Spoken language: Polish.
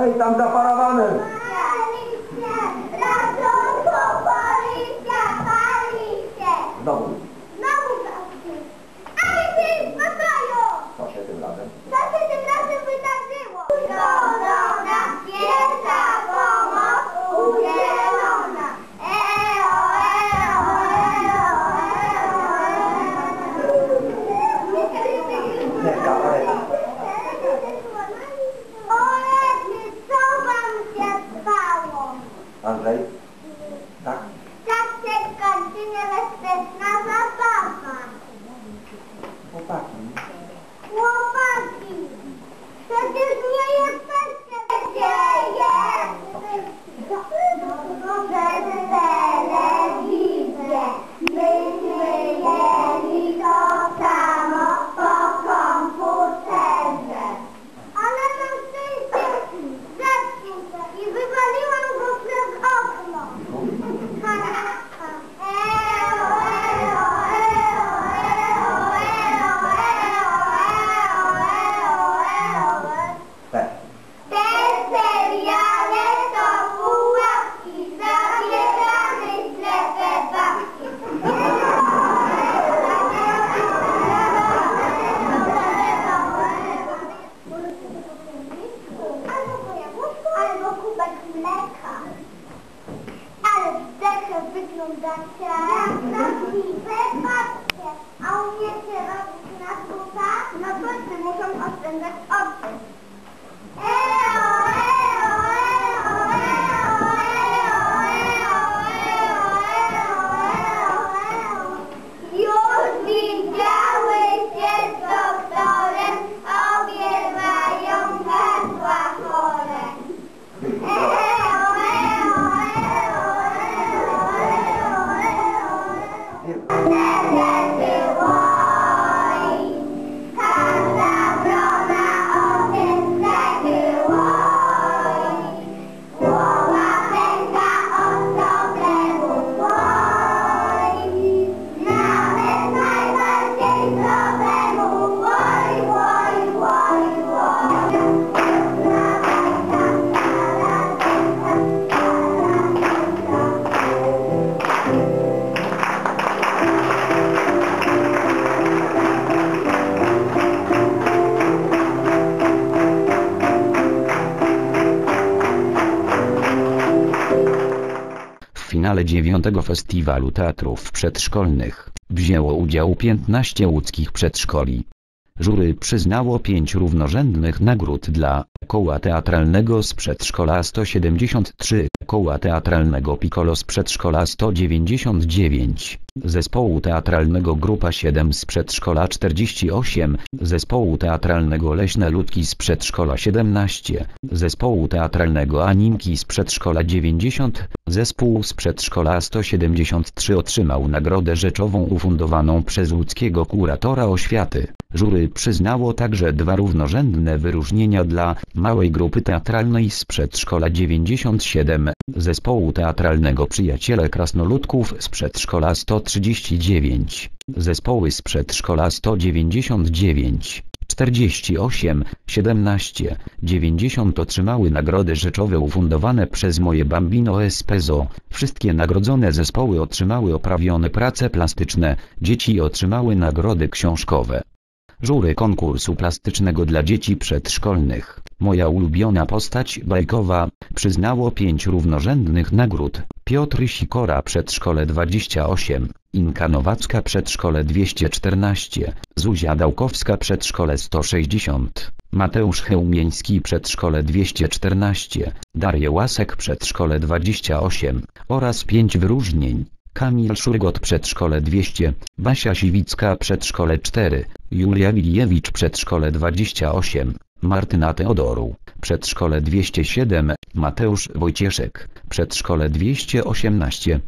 Ej, tam za parawanem! alright? Finale dziewiątego festiwalu teatrów przedszkolnych wzięło udział 15 łódzkich przedszkoli. Jury przyznało pięć równorzędnych nagród dla koła teatralnego z przedszkola 173, koła teatralnego Piccolo z przedszkola 199, zespołu teatralnego Grupa 7 z przedszkola 48, zespołu teatralnego Leśne Ludki z przedszkola 17, zespołu teatralnego Animki z przedszkola 90, zespół z przedszkola 173 otrzymał nagrodę rzeczową ufundowaną przez łódzkiego kuratora oświaty. Jury przyznało także dwa równorzędne wyróżnienia dla małej grupy teatralnej z przedszkola 97, zespołu teatralnego Przyjaciele Krasnoludków z przedszkola 139, zespoły z przedszkola 199. 48, 17, 90 otrzymały nagrody rzeczowe ufundowane przez moje Bambino Espezo. Wszystkie nagrodzone zespoły otrzymały oprawione prace plastyczne, dzieci otrzymały nagrody książkowe. Żury konkursu plastycznego dla dzieci przedszkolnych, moja ulubiona postać bajkowa, przyznało pięć równorzędnych nagród. Piotr Sikora Przedszkole 28, Inka Nowacka Przedszkole 214, Zuzia Dałkowska Przedszkole 160, Mateusz Chełmieński Przedszkole 214, Daria Łasek Przedszkole 28 oraz pięć wyróżnień. Kamil Szurgot Przedszkole 200, Basia Siwicka Przedszkole 4, Julia Wiliewicz Przedszkole 28, Martyna Teodoru Przedszkole 207, Mateusz Wojcieszek Przedszkole 218,